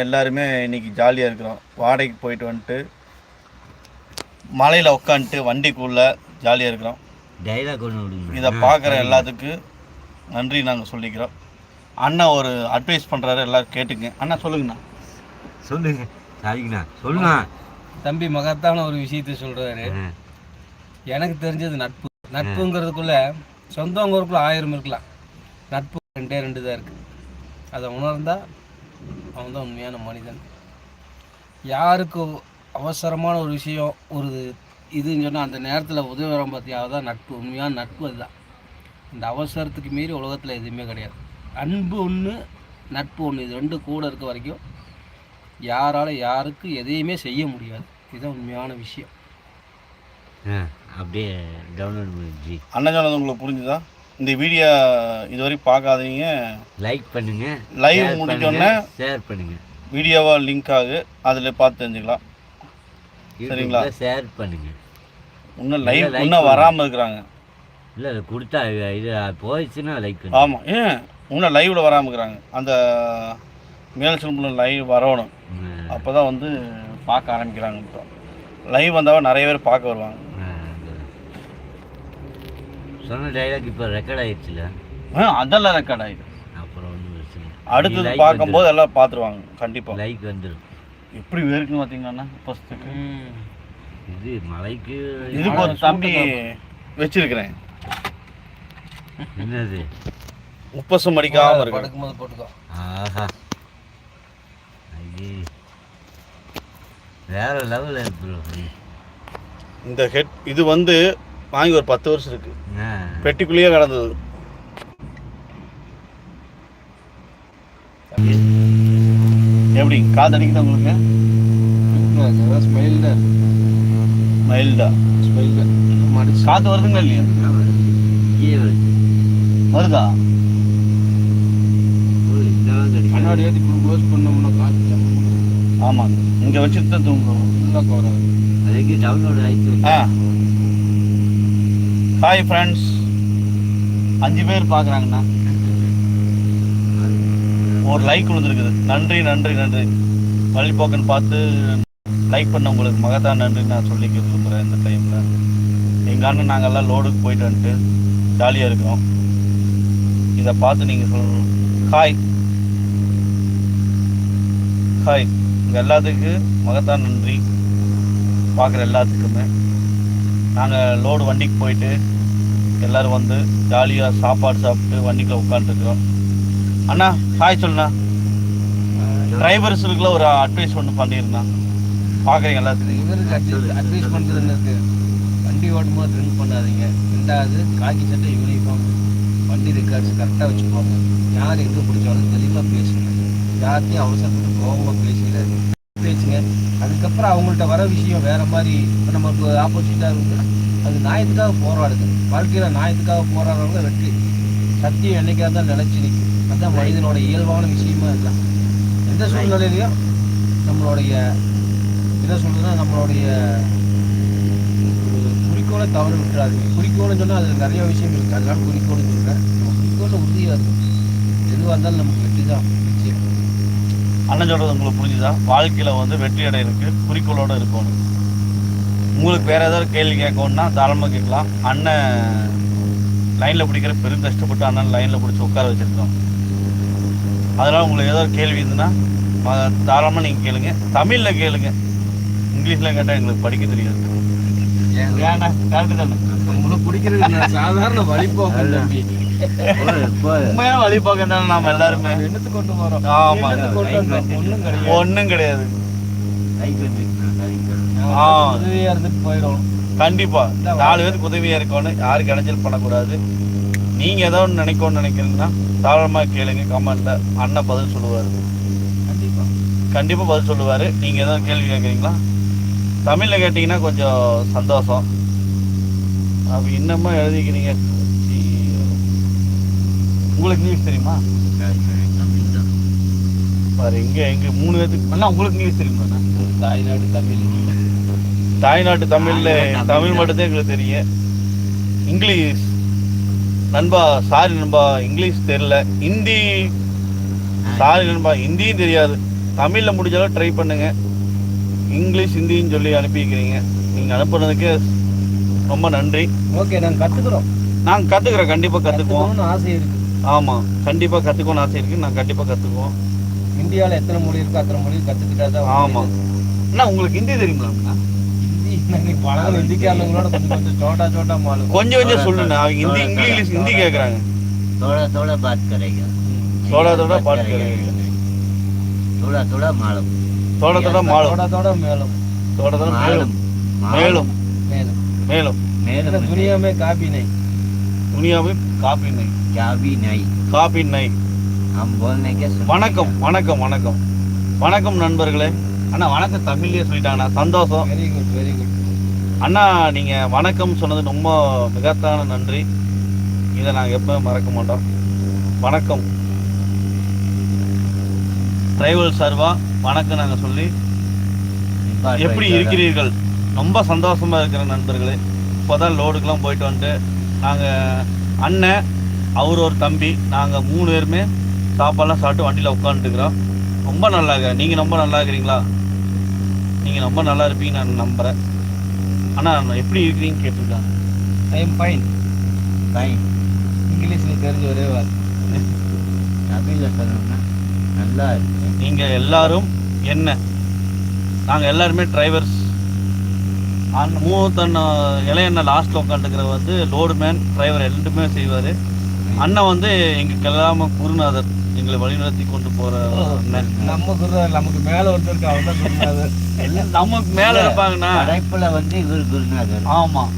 எல்லாருமே இன்னைக்கு ஜாலியாக இருக்கிறோம். வாடகைக்கு போயிட்டு வந்துட்டு மலையில் உட்காந்துட்டு வண்டிக்குள்ளே ஜாலியாக இருக்கிறோம். டைலாக் ஒன்று இதை பார்க்குற எல்லாத்துக்கும் நன்றி நாங்கள் சொல்லிக்கிறோம். அண்ணா ஒரு அட்வைஸ் பண்ணுறாரு எல்லாரும் கேட்டுங்க அண்ணா சொல்லுங்கண்ணா. சொல்லுங்க. சாரிங்கண்ணா. சொல்லுண்ணா. தம்பி மகத்தான ஒரு விஷயத்த சொல்றாரு. ஆ. எனக்கு தெரிஞ்சது நட்பு. நட்புங்கிறதுக்குள்ள சொந்தங்கிறதுக்குள்ள ஆயிரம் இருக்கலாம். நட்பு ரெண்டே ரெண்டு தான் இருக்கு. அதை உணர்ந்தா அவன் தான் உண்மையான மனிதன். யாருக்கு அவசரமான ஒரு விஷயம் ஒரு இதுன்னு சொன்னால் அந்த நேரத்தில் உதவி வரும் பார்த்தியா தான் நட்பு உண்மையான நட்பு அதுதான். இந்த அவசரத்துக்கு மீறி உலகத்தில் எதுவுமே கிடையாது. அன்பு ஒன்று நட்பு ஒன்று இது ரெண்டு கூட இருக்க வரைக்கும் யாரால யாருக்கு எதையுமே செய்ய முடியாது. இதுதான் உண்மையான விஷயம். ஆ அப்படியே டவுன்லோட் பண்ணிச்சு அண்ணன் சொன்னது உங்களுக்கு புரிஞ்சுதா? இந்த வீடியோ இதுவரை பார்க்காதீங்க. லைக் பண்ணுங்க லைவ் முடிஞ்சோடனே ஷேர் பண்ணுங்க வீடியோவாக லிங்க் ஆகு அதில் பார்த்து தெரிஞ்சுக்கலாம். சரிங்களா? ஷேர் பண்ணுங்க. இன்னும் லைவ் இன்னும் வராமல் இருக்கிறாங்க. இல்லை இல்லை கொடுத்தா இது- போயிடுச்சுன்னா லைக் ஆமாம் ஏன்? இன்னும் லைவில் வராமல் இருக்கிறாங்க. அந்த மேல் சிலம்பில் லைவ் வரணும். அப்போ தான் வந்து பார்க்க ஆரம்பிக்கிறாங்க. இப்போ லைவ் வந்தால் நிறைய பேர் பார்க்க வருவாங்க. அது. சொன்ன டைலாக் இப்போ ரெக்கார்ட் ஆயிடுச்சுல? ஆ அதெல்லாம் ரெக்கார்ட் ஆகிடும் அப்புறம் ஒன்றும் பிரச்சனை இல்லை. அடுத்தது பார்க்கும்போது எல்லாம் பார்த்துருவாங்க கண்டிப்பாக லைக் வந்துடும் எப்படி இருக்குன்னு பார்த்தீங்கன்னா ஃபஸ்ட்டுக்கு இது மலைக்கு இதுக்கு ஒரு தம்பி வச்சிருக்கிறேன். என்னது? உப்பசம் அடிக்காமல் இருக்கு படுக்கும்போது போட்டுக்கோ. ஆஹா. ஐயே. வேற லெவலில் ப்ரோ இந்த ஹெட் இது வந்து வாங்கி ஒரு பத்து வருஷம் இருக்கு. பெட்டிக்குள்ளேயே கிடந்தது. எப்படி? காத்தடிக்குது உங்களுக்கு? ஸ்மைல்ட மைல்டா ஸ்மைல்ட காத்து வருதுங்களா இல்லையா? வருது? கண்ணாடி ஏற்றி க்ளோஸ் பண்ணோம்னா காற்று ஆமாங்க இங்கே வச்சுட்டு தான் தூங்குறோம் ஃபுல்லாக கவர் ஆகுது அதுக்கு டவுன்லோட் ஆயிடுச்சு. ஆ. ஹாய் ஃப்ரெண்ட்ஸ் அஞ்சு பேர் பார்க்குறாங்கண்ணா. ஒரு லைக் விழுந்துருக்குது நன்றி நன்றி நன்றி. வழிபோக்கன் பார்த்து லைக் பண்ண உங்களுக்கு மகத்தான் நன்றி நான் சொல்லிக்க விரும்புகிறேன் இந்த டைமில் எங்கள் அண்ணன் நாங்கள்லாம் லோடுக்கு போயிட்டு வந்துட்டு ஜாலியாக இருக்கிறோம். இதை பார்த்து நீங்கள் சொல்லணும். ஹாய் ஹாய் உங்கள் எல்லாத்துக்கும் மகத்தான் நன்றி. பார்க்குற எல்லாத்துக்குமே. நாங்கள் லோடு வண்டிக்கு போயிட்டு எல்லோரும் வந்து ஜாலியாக சாப்பாடு சாப்பிட்டு வண்டிக்குள்ள உட்காந்துருக்குறோம் அண்ணா ஹாய் சொல்லுண்ணா. டிரைவர்ஸுக்குள்ள ஒரு அட்வைஸ் ஒன்று பண்ணியிருந்தான் பார்க்குறீங்க எல்லாத்துக்கும் இவருக்கு அட்வைஸ் பண்ணுறது என்ன இருக்குது வண்டி ஓட்டும்போது ட்ரிங்க் பண்ணாதீங்க. ரெண்டாவது காக்கி சட்டை யூனிஃபார்ம் வண்டி ரெக்கார்ட்ஸ் கரெக்டாக வச்சுக்கோங்க. யார் எங்கே பிடிச்சாலும் தெளிவாக பேசுங்க. யார்த்தையும் அவசரப்பட்டு கோபமாக பேசிடாது அதுக்கப்புறம் அவங்கள்ட்ட வர விஷயம் வேற மாதிரி இப்ப நமக்கு ஆப்போசிட்டாக இருந்து அது நியாயத்துக்காக போராடுது. வாழ்க்கையில் நியாயத்துக்காக போராடுறவங்க வெற்றி சத்தியம் என்னைக்கா இருந்தாலும் நிலைச்சு நிற்கும் அதுதான் மனிதனோட இயல்பான விஷயமா இருக்கலாம் எந்த சூழ்நிலையிலையும் நம்மளுடைய என்ன சொல்றதுன்னா நம்மளுடைய குறிக்கோளை தவறு விட்டுறாதீங்க. குறிக்கோள்னு சொன்னால் அதில் நிறைய விஷயம் இருக்குது அதனால குறிக்கோள்னு சொல்கிறேன் நம்ம குறிக்கோளில் உறுதியாக இருக்கும் எதுவாக இருந்தாலும் நமக்கு வெற்றி தான் நிச்சயம். அண்ணன் சொல்கிறது உங்களுக்கு புரிஞ்சுதா? வாழ்க்கையில் வந்து வெற்றி அடையிறதுக்கு குறிக்கோளோடு இருக்கணும். உங்களுக்கு வேறு ஏதாவது கேள்வி கேட்கணும்னா தாராளமாக கேட்கலாம். அண்ணன் லைனில் பிடிக்கிற பெரும் கஷ்டப்பட்டு அண்ணன் லைனில் பிடிச்சி உட்கார வச்சுருக்கோம். அதனால் உங்களுக்கு ஏதாவது கேள்வி இருந்துன்னா ம- தாராளமாக நீங்கள் கேளுங்க. தமிழில் கேளுங்க. இங்கிலீஷில் கேட்டால் எங்களுக்கு படிக்க தெரியாது. ஏண்ணா கரெக்டு தானே. உங்களுக்கு பிடிக்கிறது சாதாரண வழிபோக்கு தம்பி உண்மையாக வழி பார்க்க தானே நாம் எல்லாருமே என்னத்து கொண்டு வரோம் வந்தோம்? ஒண்ணும் கிடையாது. ஒன்றும் கிடையாது. உதவியா இருந்துட்டு போயிடும் கண்டிப்பா. நாலு பேருக்கு உதவியா இருக்கணும் யாருக்கு இடைஞ்சல் பண்ணக்கூடாது. நீங்க ஏதோ ஒன்று நினைக்கணும்னு நினைக்கிறீங்கன்னா தாராளமா கேளுங்க கமெண்ட்ல அண்ணன் பதில் சொல்லுவாரு. கண்டிப்பா. கண்டிப்பா பதில் சொல்லுவாரு. நீங்க ஏதாவது கேள்வி கேட்குறீங்களா தமிழ்ல கேட்டீங்கன்னா கொஞ்சம் சந்தோஷம். அப்ப இன்னமும் எழுதிக்கிறீங்க. உங்களுக்கு நியூஸ் தெரியுமா? பாரு இங்க எங்க மூணு பேத்துக்கு அண்ணா உங்களுக்கு நியூஸ் தெரியுமா தாய்நாடு தமிழ். தாய்நாட்டு தமிழ்ல தமிழ். மட்டும்தான் எங்களுக்கு தெரியும். இங்கிலீஷ். நண்பா சாரி நண்பா இங்கிலீஷ் தெரியல. ஹிந்தி. சாரி நண்பா ஹிந்தியும் தெரியாது. தமிழில் முடிஞ்ச அளவு ட்ரை பண்ணுங்க. இங்கிலீஷ் ஹிந்தின்னு சொல்லி அனுப்பிக்கிறீங்க. நீங்கள் அனுப்புனதுக்கு ரொம்ப நன்றி. ஓகே நாங்க கத்துக்கிறோம். நாங்கள் கற்றுக்குறோம் கண்டிப்பாக கற்றுக்குவோம் ஆசை இருக்கு. ஆமாம் கண்டிப்பாக கற்றுக்கணும்னு ஆசை இருக்குது நான் கண்டிப்பாக கற்றுக்குவோம் இந்தியாவில் எத்தனை மொழி இருக்கோ அத்தனை மொழி கற்றுக்கிட்டா தான் ஆமாம் அண்ணா உங்களுக்கு ஹிந்தி தெரியுங்களா பழகம் ஹிந்திக்காரங்களோட கொஞ்சம் கொஞ்சம் சோட்டா சோட்டா மாலு கொஞ்சம் கொஞ்சம் சொல்லுண்ணா. அவங்க ஹிந்தி இங்கிலீஷ் ஹிந்தி பாத் கரையா தோட தோட பாத் கரையா தோட தோட மாலும். மேலும் தோட தோட மேலும். மேலும். மேலும். மேலும். மேலும். துனியாமே காபி நை துனியாமே காபி நை காபி நை காபி நை நாம் போல்னே கே வணக்கம் வணக்கம் வணக்கம். வணக்கம் நண்பர்களே. அண்ணா வணக்கம் தமிழ்லேயே சொல்லிட்டாங்கண்ணா சந்தோஷம். வெரி குட் வெரி குட் அண்ணா நீங்கள் வணக்கம் சொன்னது ரொம்ப மிகத்தான நன்றி. இதை நாங்கள் எப்போ மறக்க மாட்டோம். வணக்கம். டிரைவல் சார்வா வணக்கம் நாங்கள் சொல்லி எப்படி இருக்கிறீர்கள்? ரொம்ப சந்தோஷமாக இருக்கிற நண்பர்களே. இப்போ தான் லோடுக்கெலாம் போயிட்டு வந்துட்டு நாங்கள் அண்ணன் அவர் ஒரு தம்பி நாங்கள் மூணு பேருமே சாப்பாடுலாம் சாப்பிட்டு வண்டியில் உட்காந்துட்டுக்கிறோம் ரொம்ப நல்லா இருக்க? நீங்கள் ரொம்ப நல்லா இருக்கிறீங்களா? நீங்கள் ரொம்ப நல்லா இருப்பீங்கன்னு நான் நம்புகிறேன் ஆனால் எப்படி இருக்கிறீங்கன்னு கேட்டிருக்காங்க. I am fine Fine. இங்கிலீஷ்ல தெரிஞ்ச ஒரே வார்த்தை. தமிழ்ல சொல்லணும்னா நல்லா இருக்கு நீங்கள் எல்லாரும் என்ன? நாங்கள் எல்லாருமே டிரைவர்ஸ் மூத்தண்ண இளையண்ண லாஸ்ட்டில் உட்காந்துக்கிற வந்து லோடு மேன் டிரைவர் ரெண்டுமே செய்வார். அண்ணன் வந்து எங்களுக்கு எல்லாமே குருநாதர் எங்களை வழிநடத்தி கொண்டு போகிற அண்ணன். நம்ம குருநாதர் நமக்கு மேல ஒருத்தர் இருக்கு அவன் தான் குருநாதர். எல்லாம் நமக்கு மேலே இருப்பாங்கண்ணா. படைப்புல வந்து இவர் குருநாதர். ஆமாம்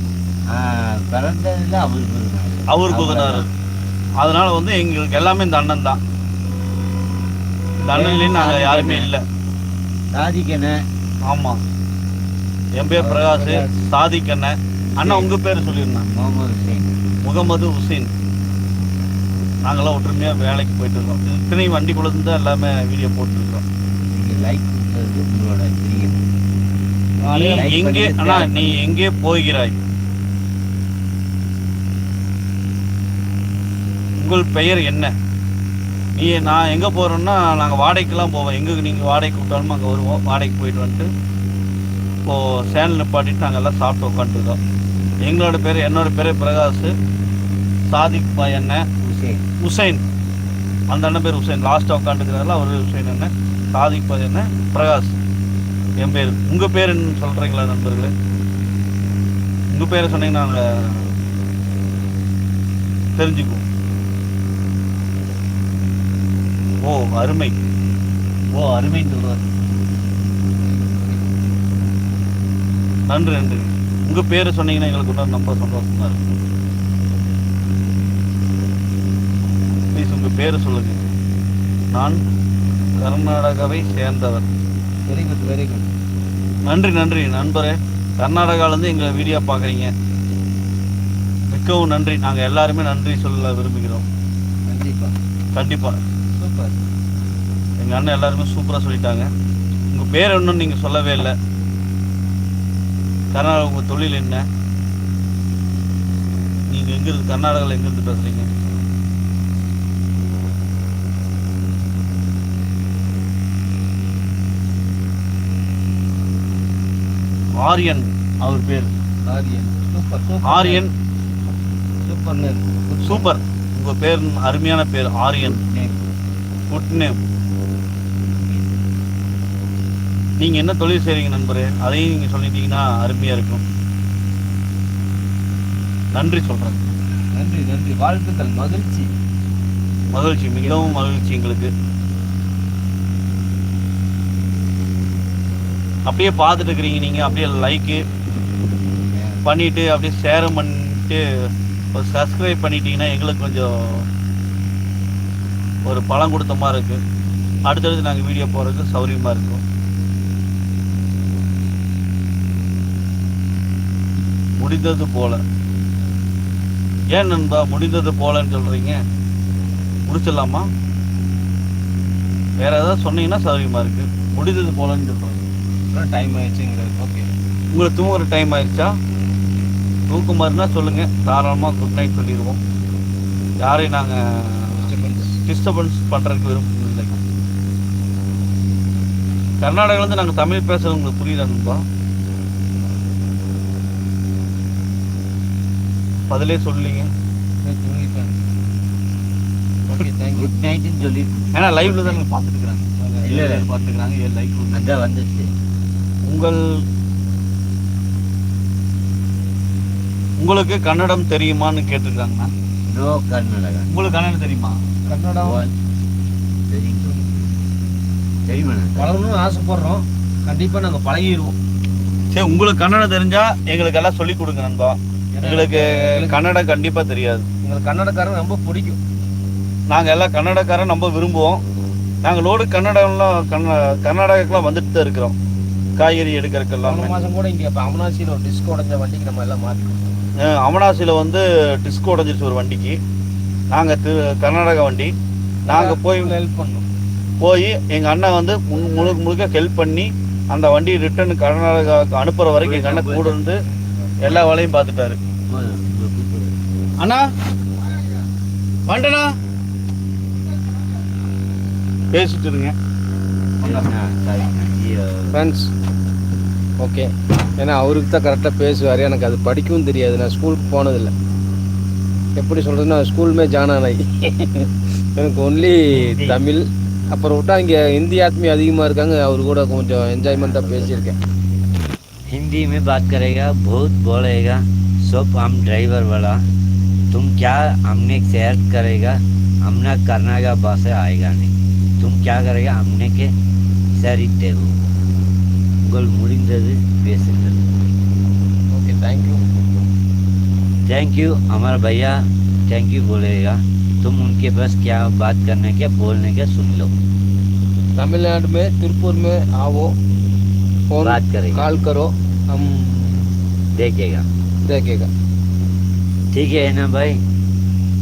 பிறந்ததுல அவர் குருநாதர். அவர் குருநாதர். அதனால வந்து எங்களுக்கு எல்லாமே இந்த அண்ணன் தான். இந்த அண்ணன்லேயும் நாங்கள் யாருமே இல்லை. சாதிக்கணும் ஆமாம் என் பேர் பிரகாஷ் சாதிக் அண்ணன். அண்ணா உங்கள் பேர் சொல்லியிருந்தேன் முகமது ஹுசைன். முகமது ஹுசைன். நாங்களாம் ஒற்றுமையாக வேலைக்கு போயிட்டு இருக்கோம் இத்தனை வண்டிக்குள்ள இருந்து எல்லாமே வீடியோ போட்டுருக்கோம். நீங்க லைக் கொடுத்தது உங்களோட நீ எங்கே அண்ணா நீ எங்கே போகிறாய்? உங்கள் பெயர் என்ன? நீ நான் எங்கே போகிறோன்னா நாங்கள் வாடகைக்கெல்லாம் போவோம். எங்கே நீங்கள் வாடகைக்கு கூப்பிட்டாலும் அங்கே வருவோம். வாடகைக்கு போயிட்டு வந்துட்டு இப்போது சேனல் நிப்பாட்டிட்டு நாங்கள் எல்லாம் சாப்பிட்டு உட்காந்துருக்கோம் எங்களோட பேர் என்னோட பேர் பிரகாஷ் சாதிக் அண்ணன் ஹுசைன் உசைன். அந்த அண்ணன் பேர் உசைன். லாஸ்ட்டாக உட்காந்துக்கிறாரில்ல அவர் உசைன் அண்ணன். சாதிக் அண்ணன் பிரகாஷ். என் பேர். உங்கள் பேர் என்ன சொல்கிறீங்களா நண்பர்களே? உங்கள் பேரை சொன்னீங்கன்னா நாங்கள் தெரிஞ்சுக்குவோம். ஓ அருமை. ஓ அருமை சொல்றாரு. நன்றி நன்றி. உங்கள் பேரை சொன்னீங்கன்னா எங்களுக்கு இன்னும் ரொம்ப சந்தோஷமா இருக்கும் ப்ளீஸ் உங்கள் பேரை சொல்லுங்க. நான் கர்நாடகாவை சேர்ந்தவர். வெரி குட் வெரி குட் நன்றி நன்றி. நண்பரே கர்நாடகாவிலேருந்து எங்களை வீடியோ பார்க்குறீங்க. மிகவும் நன்றி. நாங்கள் எல்லாருமே நன்றி சொல்ல விரும்புகிறோம். கண்டிப்பா. கண்டிப்பாக சூப்பர். எங்கள் அண்ணன் எல்லாருமே சூப்பராக சொல்லிட்டாங்க. உங்கள் பேர் இன்னும் நீங்கள் சொல்லவே இல்லை. கர்நாடகா உங்கள் தொழில் என்ன? நீங்கள் எங்கேருந்து கர்நாடகாவில் எங்கேருந்து பேசுகிறீங்க ஆரியன் அவர் பேர். ஆரியன். ஆரியன். Super super. உங்கள் பேர் அருமையான பேர் ஆரியன். குட் நேம் நீங்கள் என்ன தொழில் செய்கிறீங்க நண்பரே? அதையும் நீங்கள் சொல்லிட்டீங்கன்னா அருமையாக இருக்கும். நன்றி சொல்கிறேன் நன்றி நன்றி. வாழ்த்துக்கள். மகிழ்ச்சி. மகிழ்ச்சி மிகவும் மகிழ்ச்சி எங்களுக்கு. அப்படியே பார்த்துட்டு இருக்கிறீங்க நீங்கள் அப்படியே லைக்கு பண்ணிட்டு அப்படியே ஷேர் பண்ணிட்டு ஒரு சப்ஸ்கிரைப் பண்ணிட்டீங்கன்னா எங்களுக்கு கொஞ்சம் ஒரு பலம் கொடுத்த மாதிரி இருக்கு. அடுத்தடுத்து நாங்கள் வீடியோ போகிறதுக்கு சௌரியமாக இருக்கும். முடிந்தது போல. ஏன் நண்பா முடிந்தது போலன்னு சொல்றீங்க. முடிச்சிடலாமா? வேற ஏதாவது சொன்னீங்கன்னா சௌரியமாக இருக்கு. முடிந்தது போலன்னு சொல்றேன் டைம் ஆயிடுச்சுங்கிறது ஓகே உங்களுக்கு தூங்குற டைம் ஆயிடுச்சா? தூக்கம் மாதிரினா சொல்லுங்க. தாராளமாக குட் நைட் சொல்லிடுவோம். யாரையும் நாங்கள் டிஸ்டர்பன்ஸ் பண்ணுறதுக்கு விருப்பம் இல்லை கர்நாடகாலேருந்து நாங்கள் தமிழ் பேசுறது உங்களுக்கு புரியுதா பதிலே சொல்லீங்க குட் நைட்னு சொல்லி ஏன்னா லைவ்ல தான் இருக்கிறாங்க இல்ல. பார்த்துக்கிறாங்க. ஏன் லைவ் அதான் வந்துச்சு. உங்கள் உங்களுக்கு கன்னடம் தெரியுமான்னு கேட்டிருக்காங்கண்ணா? நோ கர்நாடகா. உங்களுக்கு கன்னடம் தெரியுமா? கன்னடா தெரியும் தெரியுமா பழகணும்னு ஆசைப்படுறோம். கண்டிப்பா நாங்க பழகிடுவோம் சரி உங்களுக்கு கன்னடம் தெரிஞ்சா எங்களுக்கு எல்லாம் சொல்லி கொடுங்க நண்பா. எங்களுக்கு கன்னடம் கண்டிப்பா தெரியாது. எங்களுக்கு கன்னடக்காரன் ரொம்ப பிடிக்கும். நாங்க எல்லாம் கன்னடக்காரன் ரொம்ப விரும்புவோம். நாங்க லோடு கன்னடம்லாம் கன்ன கர்நாடகாக்கெல்லாம் வந்துட்டு தான் இருக்கிறோம். காய்கறி எடுக்கிறதுக்கெல்லாம். மாசம் கூட இங்க இப்ப அமனாசியில் ஒரு டிஸ்க் உடஞ்ச வண்டிக்கு நம்ம எல்லாம் மாற்றி அமனாசியில் வந்து டிஸ்கோ உடஞ்சிருச்சு ஒரு வண்டிக்கு. நாங்கள் திரு கர்நாடகா வண்டி. நாங்கள் போய் ஹெல்ப் பண்ணோம். போய் எங்கள் அண்ணன் வந்து முழு- முழுக்க முழுக்க ஹெல்ப் பண்ணி அந்த வண்டி ரிட்டர்ன் கர்நாடகாவுக்கு அனுப்புகிற வரைக்கும் எங்கள் அண்ணன் கூட இருந்து எல்லா வேலையும் பார்த்துட்டாரு. அண்ணா வந்துட்டண்ணா பேசிட்டு இருங்க ஃப்ரெண்ட்ஸ் ஓகே ஏன்னா அவருக்கு தான் கரெக்டாக பேசுவார் எனக்கு அது படிக்கவும் தெரியாது நான் ஸ்கூலுக்கு போனதில்லை எப்படி சொல்கிறதுன்னா ஸ்கூலுமே ஜானானாய் எனக்கு ஒன்லி தமிழ் அப்புறம் விட்டா இங்கே இந்தி ஆத்மி அதிகமாக இருக்காங்க அவர் கூட கொஞ்சம் என்ஜாய்மெண்ட்டாக பேசியிருக்கேன் हिंदी में बात करेगा बहुत बोलेगा सब हम ड्राइवर वाला तुम क्या हमने शेयर करेगा हमने कर्नाटका भाषा आएगा नहीं तुम क्या करेगा हमने के சரித்தேவு உங்கள் முடிந்தது பேசுங்கள் ஓகே தேங்க்யூ थैंक यू हमारा भैया थैंक यू बोलेगा तुम उनके पास क्या बात करने के बोलने के सुन लो तमिलनाडु में तिरुपुर में आओ फोन बात करेगा कॉल करो हम देखेगा देखेगा ठीक है ना भाई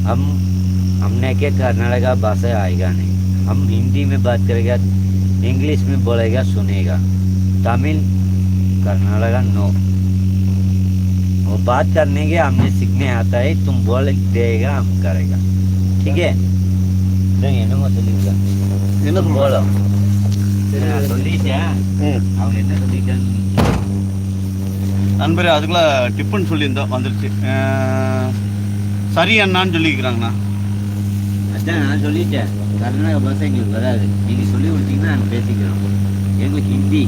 हम हमने के कर्नाटका भाषा आएगा नहीं हम हिंदी में बात करेगा इंग्लिश में बोलेगा सुनेगा तमिल कर्नाटका नो वो बात करने के हमने सीखने आता है तुम बोल देगा हम करेगा ठीक है नहीं என்னமோ சொல்லிருக்கேன் என்ன तुम சொல்லுவாங்க बोलो நான் சொல்லிட்டேன் ம் அவங்க என்ன சொல்லிட்டாங்க நண்பரே அதுக்குள்ள டிப்புன்னு சொல்லியிருந்தோம் வந்துருச்சு அஹ், சரி அண்ணான்னு சொல்லிக்கிறாங்கண்ணா அதான் நான் சொல்லிட்டேன் கர்நாடகா பாஷை எங்களுக்கு வராது நீங்கள் சொல்லி கொடுத்தீங்கன்னா நான் பேசிக்கிறோம் எங்களுக்கு ஹிந்தி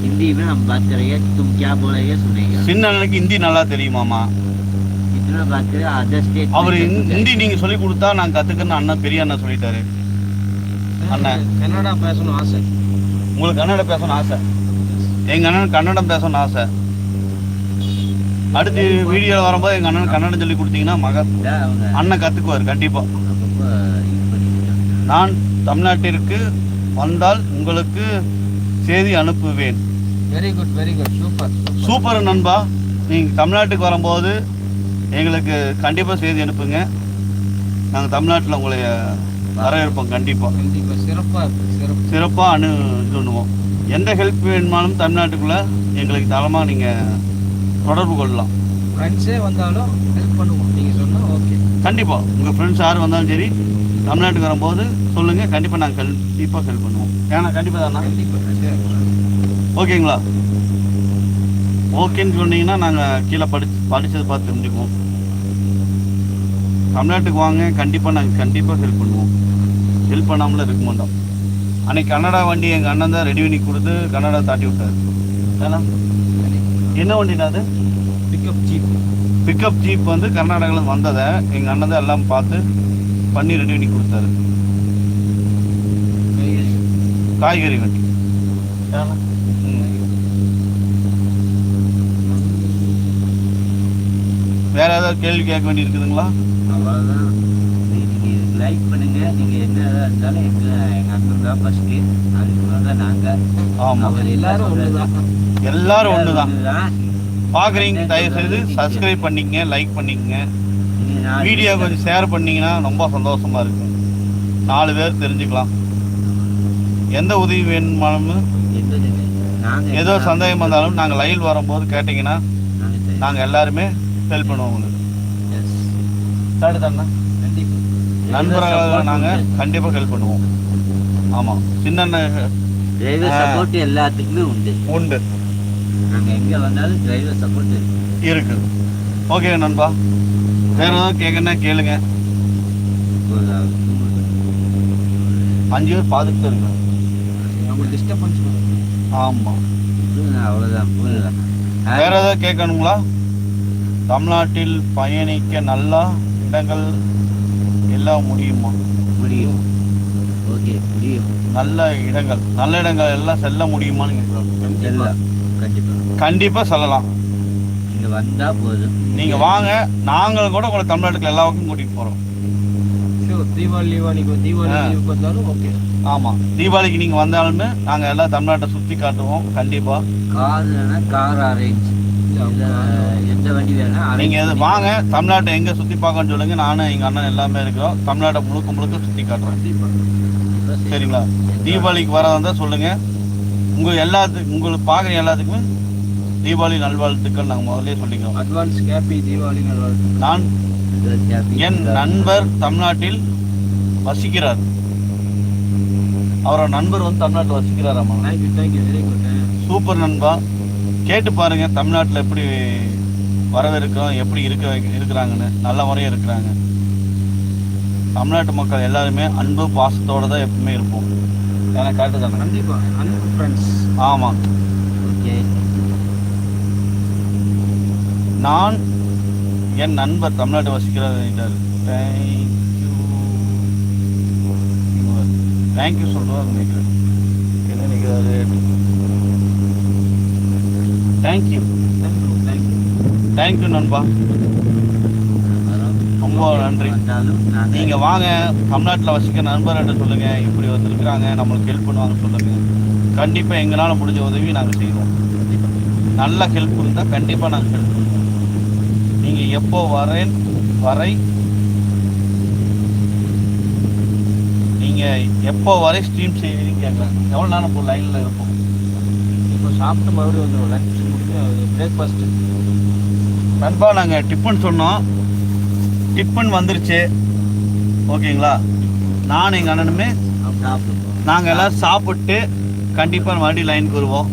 हिंदी में हम बात करेंगे तुम क्या बोलेगे सुनेगा சின்ன அண்ணனுக்கு ஹிந்தி நல்லா தெரியுமாமா इतना बात करें अदर स्टेट அவர் ஹிந்தி நீங்க சொல்லி கொடுத்தா நான் கத்துக்கன்னு அண்ணன் பெரிய அண்ணன் சொல்லிட்டாரு அண்ணன். கன்னடா பேசணும் ஆசை உங்களுக்கு கன்னடம் பேசணும்னு ஆசை எங்க அண்ணன் கன்னடம் பேசணும்னு ஆசை அடுத்து வீடியோ வரும்போது எங்க அண்ணன் கன்னடம் சொல்லி கொடுத்தீங்கன்னா மக அண்ணன் கத்துக்குவார் கண்டிப்பா. நான் தமிழ்நாட்டிற்கு வந்தால் உங்களுக்கு செய்தி அனுப்புவேன். Very good very good super super நண்பா. நீங்கள் தமிழ்நாட்டுக்கு வரும்போது எங்களுக்கு கண்டிப்பாக செய்தி அனுப்புங்க. நாங்கள் தமிழ்நாட்டில் உங்களை வரவேற்போம் கண்டிப்பாக கண்டிப்பா. சிறப்பா இருக்கு சிறப்பு. சிறப்பாக அனு இது பண்ணுவோம் எந்த ஹெல்ப் வேணுமாலும் தமிழ்நாட்டுக்குள்ளே எங்களுக்கு தளமாக நீங்கள் தொடர்பு கொள்ளலாம். ஃப்ரெண்ட்ஸே வந்தாலும் ஹெல்ப் பண்ணுவோம். நீங்க சொன்னா ஓகே கண்டிப்பாக உங்கள் ஃப்ரெண்ட்ஸ் யார் வந்தாலும் சரி தமிழ்நாட்டுக்கு வரும்போது சொல்லுங்கள் கண்டிப்பாக நாங்கள் கண்டிப்பாக ஹெல்ப் பண்ணுவோம். ஏன்னா கண்டிப்பாக தானா. ஓகேங்களா? ஓகேன்னு சொன்னீங்கன்னா நாங்கள் கீழே படிச்சு படித்ததை பார்த்து தெரிஞ்சுக்குவோம். தமிழ்நாட்டுக்கு வாங்க. கண்டிப்பாக நாங்கள் கண்டிப்பாக ஹெல்ப் பண்ணுவோம். ஹெல்ப் பண்ணாமலாம் இருக்க மாட்டோம். அன்னைக்கு கன்னடா வண்டி எங்கள் அண்ணன் தான் ரெடி பண்ணி கொடுத்து கன்னடா தாட்டி விட்டாரு. ஏன்னா என்ன வண்டினா அது பிக்கப் ஜீப் பிக்கப் ஜீப் வந்து கர்நாடகாவில் வந்ததை எங்கள் அண்ணன் தான் எல்லாம் பார்த்து பண்ணி ரெடி பண்ணி கொடுத்தாரு. காய்கறி. வண்டி. வேற ஏதாவது கேள்வி கேட்க வேண்டி இருக்குதுங்களா? லைக் பண்ணுங்க. நீங்கள் என்ன இருந்தாலும் எங்கள் எங்கள் அண்ணன் தான் ஃபஸ்ட்டு அதுக்கு தான் நாங்கள் ஆமா. எல்லாரும் ஒண்ணுதான். எல்லாரும் ஒண்ணுதான். ஒண்ணுதான். பாக்குறீங்க தயவு செய்து சப்ஸ்கிரைப் பண்ணிக்கங்க லைக் பண்ணிக்கங்க. வீடியோ. கொஞ்சம் ஷேர் பண்ணீங்கன்னா ரொம்ப சந்தோஷமா இருக்கும். நாலு பேர் தெரிஞ்சுக்கலாம். எந்த உதவி? நாங்க ஏதோ சந்தேகம் வந்தாலும் நாங்கள் லைவ் வரும்போது கேட்டிங்கன்னா. நாங்கள் எல்லாருமே ஹெல்ப் பண்ணுவோம் உங்களுக்கு. தானே நண்பர்களாக நாங்கள் கண்டிப்பாக ஹெல்ப் பண்ணுவோம். ஆமாம் சின்ன எல்லாத்துக்குமே உண்டு. உண்டு. எங்க வந்தாலும் டிரைவர் சப்போர்ட் இருக்கு. இருக்குது. ஓகே நண்பா. வேற ஏதாவது கேட்கணும்னா கேளுங்க. அஞ்சு பேர் பார்த்துட்டு இருக்கோம் அவங்க டிஸ்டர்பன்ஸ் ஆமாம் அவ்வளவுதான் புரியல வேற ஏதாவது கேட்கணுங்களா? தமிழ்நாட்டில் பயணிக்க நல்லா இடங்கள் எல்லாம் முடியுமா? முடியும். ஓகே முடியும். நல்ல இடங்கள் நல்ல இடங்கள் எல்லாம் செல்ல முடியுமான்னு கேட்குறோம். எல்லாம் கண்டிப்பா. கண்டிப்பா சொல்லலாம். நீங்க வந்தா போதும். நீங்க வாங்க நாங்கள் கூட உங்களை தமிழ்நாட்டுக்கு எல்லா பக்கம் கூட்டிட்டு போறோம். ஷூர் தீபாவளி லீவா நீங்க தீபாவளி. லீவுக்கு வந்தாலும் ஓகே. ஆமா. தீபாவளிக்கு நீங்க வந்தாலுமே நாங்க எல்லாம் தமிழ்நாட்டை சுத்தி காட்டுவோம் கண்டிப்பா. கார் கார் அரேஞ்ச் எந்த வண்டி வேணா நீங்க இது வாங்க தமிழ்நாட்டை எங்க சுத்தி பார்க்கணும்னு சொல்லுங்க நானும் எங்க அண்ணன் எல்லாமே இருக்கிறோம். தமிழ்நாட்டை முழுக்க முழுக்க சுத்தி காட்டுறோம். சரிங்களா? தீபாவளிக்கு வர வந்தா சொல்லுங்க. உங்க எல்லாத்துக்கும் உங்களுக்கு பார்க்குற எல்லாத்துக்குமே தீபாவளி நல்வாழ்த்துக்கள் நாங்கள் முதல்ல சொல்லிக்கிறோம். அட்வான்ஸ் ஹாப்பி தீபாவளி நல்வாழ்த்து நான் என் நண்பர் தமிழ்நாட்டில் வசிக்கிறார். அவரோட நண்பர் வந்து தமிழ்நாட்டில் வெரி குட் சூப்பர் நண்பா. கேட்டு பாருங்க தமிழ்நாட்டில் எப்படி வரவேற்கிறோம் எப்படி இருக்க இருக்கிறாங்கன்னு. நல்ல முறையாக இருக்கிறாங்க. தமிழ்நாட்டு மக்கள் எல்லாருமே அன்பு பாசத்தோட தான் எப்பவுமே இருப்போம். ஏன்னா கரெக்டு தானே? கண்டிப்பா. அன்பு ஃப்ரெண்ட்ஸ் ஆமாம் ஓகே. நான் என் நண்பர் தமிழ்நாட்டு வசிக்கிறார் தேங்க்யூ தேங்க்யூ சொல்கிறார் நினைக்கிறேன் என்ன நினைக்கிறாரு? தேங்க்யூ தேங்க்யூ தேங்க்யூ நண்பா. ரொம்ப நன்றி. வந்தாலும் நாங்க நீங்க வாங்க தமிழ்நாட்டில் வசிக்கிற நண்பர்கிட்ட சொல்லுங்க இப்படி வந்திருக்கிறாங்க நம்மளுக்கு ஹெல்ப் பண்ணுவாங்க சொல்லுங்க. கண்டிப்பா எங்களால முடிஞ்ச உதவி நாங்க செய்வோம். நல்ல ஹெல்ப் இருந்தா கண்டிப்பா நாங்க ஹெல்ப் பண்ணுவோம். நீங்க எப்போ வரேன் வரை. நீங்க எப்போ வரை ஸ்ட்ரீம் செய்வீங்க கேட்கலாம். எவ்வளவு நேரம் இப்போ லைன்ல இருப்போம்? இப்போ சாப்பிட்டு மறுபடியும் வந்துடும் லஞ்ச் முடிச்சு பிரேக்ஃபாஸ்ட் நண்பா நாங்க டிஃபன் சொன்னோம். டிஃபன் வந்துருச்சு. ஓகேங்களா? நான் எங்கள் அண்ணனுமே நாங்கள் எல்லாம் சாப்பிட்டு கண்டிப்பாக மறுபடியும் லைனுக்கு வருவோம்.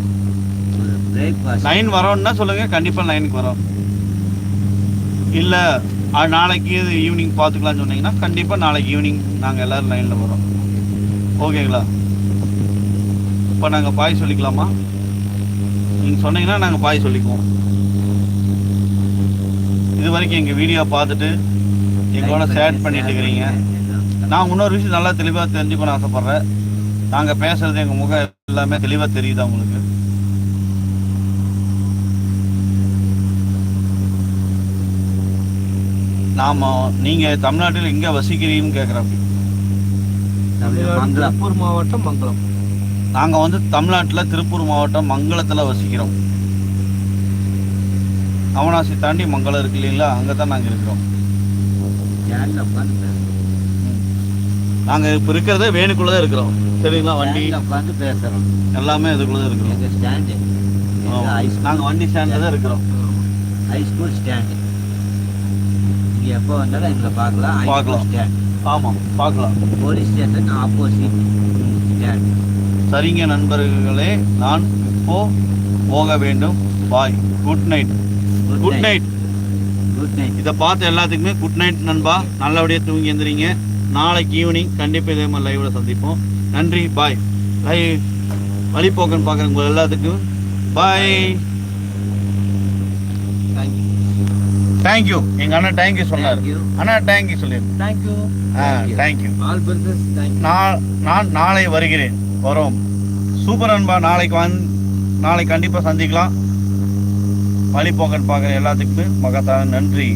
லைன் வரோம்னா சொல்லுங்கள் கண்டிப்பாக லைனுக்கு வரோம். இல்லை அ, நாளைக்கு ஈவினிங் பார்த்துக்கலாம்னு சொன்னீங்கன்னா கண்டிப்பாக நாளைக்கு ஈவினிங் நாங்கள் எல்லோரும் லைனில் வரோம். ஓகேங்களா? இப்போ நாங்கள் பாய் சொல்லிக்கலாமா? நீங்கள் சொன்னீங்கன்னா நாங்கள் பாய் சொல்லிக்குவோம். இது வரைக்கும் எங்கள் வீடியோ பார்த்துட்டு எங்களோட ஷேர் பண்ணிட்டு இருக்கிறீங்க நான் இன்னொரு விஷயம் நல்லா தெளிவாக தெரிஞ்சுக்கணும்னு ஆசைப்பட்றேன். நாங்கள் பேசுறது எங்கள் முகம் எல்லாமே தெளிவாக தெரியுதா உங்களுக்கு? நாம நீங்கள் தமிழ்நாட்டில் எங்கே வசிக்கிறீங்கன்னு கேட்குறோம் மங்களம் திருப்பூர் மாவட்டம் மங்களம். நாங்கள் வந்து தமிழ்நாட்டில் திருப்பூர் மாவட்டம் மங்களத்தில் வசிக்கிறோம். அவனாசி தாண்டி மங்களம் இருக்கு இல்லைங்களா? அங்கே தான் நாங்கள் இருக்கிறோம். நாங்கள் இப்போ இருக்கிறதே வேணுக்குள்ளே தான் இருக்கிறோம். சரிங்களா வண்டி? உட்காந்து பேசுறோம். எல்லாமே இதுக்குள்ளே தான் இருக்கிறோம். எங்க ஸ்டாண்டு? நாங்கள் வண்டி ஸ்டாண்டில் தான் இருக்கிறோம். ஹை ஸ்கூல் ஸ்டாண்டு நீங்க எப்போ வந்தாலும் எங்களை பார்க்கலாம். ஹை பார்க்கலாம். ஸ்டாண்ட் ஆமாம் பார்க்கலாம். போலீஸ் ஸ்டேஷன் ஆப்போசிட் ஸ்டாண்ட் சரிங்க நண்பர்களே நான் இப்போ போக வேண்டும். Bye good night good night இதை பார்த்த எல்லாத்துக்குமே குட் நைட் நண்பா. நல்லபடியாக தூங்கி எந்திரிங்க. நாளைக்கு ஈவினிங் கண்டிப்பாக இதே மாதிரி லைவில் சந்திப்போம். நன்றி. பாய் லைவ் வழிபோக்கன் உங்கள் எல்லாத்துக்கும். பாய் தேங்க்யூ எங்கள் அண்ணன் தேங்க்யூ சொன்னார். அண்ணா தேங்க்யூ சொல்லிடு தேங்க்யூ ஆ. தேங்க்யூ நான் நான் நாளை வருகிறேன். வரோம். சூப்பர் நண்பா நாளைக்கு வந்து நாளைக்கு கண்டிப்பாக சந்திக்கலாம். வழிபோக்கன் பார்க்குற எல்லாத்துக்குமே மகத்தான நன்றி.